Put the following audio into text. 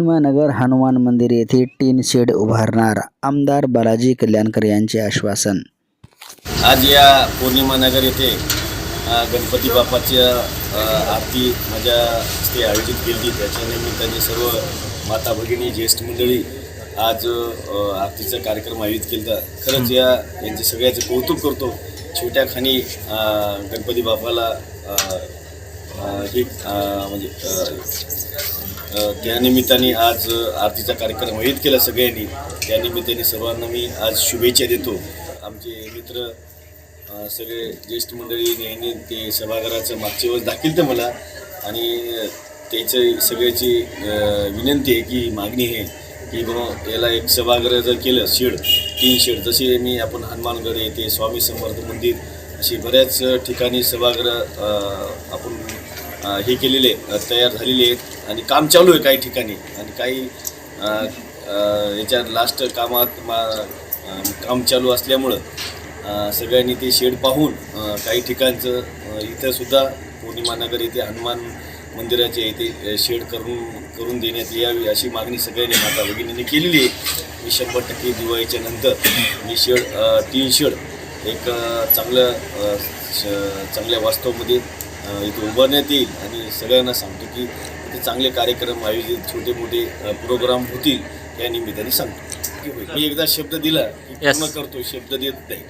पौर्णिमानगर हनुमान मंदिर येथे tin shed उभारणार. आमदार बालाजी कल्याणकर यांचे आश्वासन. आज या पौर्णिमा नगर येथे गणपती बाप्पाची आरती माझ्या हस्ते आयोजित केली. त्याच्या निमित्ताने सर्व माता भगिनी ज्येष्ठ मंडळी आज आरतीचा कार्यक्रम आयोजित केला खरंच या यांचे सगळ्याचे कौतुक करतो. छोट्या खाणी गणपती बाप्पाला हे म्हणजे त्यानिमित्ताने आज आरतीचा कार्यक्रम आयोजित केला सगळ्यांनी. त्यानिमित्ताने सर्वांना मी आज शुभेच्छा देतो. आमचे मित्र सगळे ज्येष्ठ मंडळी नेहमी ते सभागृहाचं मागच्या वेळेस दाखील मला. आणि त्याचं सगळ्याची विनंती आहे की मागणी आहे की बाबा याला एक सभागृह जर केलं शेड तीन शेड जसे मी आपण हनुमानगड येते स्वामी समर्थ मंदिर अशी बऱ्याच ठिकाणी सभागृह आपण हे केलेले तयार झालेले आहेत आणि काम चालू आहे काही ठिकाणी. आणि काही याच्या लास्ट कामात मा काम चालू असल्यामुळं सगळ्यांनी ते शेड पाहून काही ठिकाणचं इथंसुद्धा पौर्णिमा नगर येथे हनुमान मंदिराच्या इथे शेड करून करून देण्यात यावी अशी मागणी सगळ्यांनी माता भगिनींनी केलेली आहे. मी शंभर टक्के दिवाळीच्या नंतर मी शेड तीन शेड एक चांगलं श- चांगल्या वास्तवामध्ये इथे उभारण्यात येईल. आणि सगळ्यांना सांगतो की इथे चांगले कार्यक्रम आयोजित छोटे मोठे प्रोग्राम होतील या निमित्ताने सांगतो. मी एकदा शब्द दिला की पूर्ण करतो शब्द देत नाही.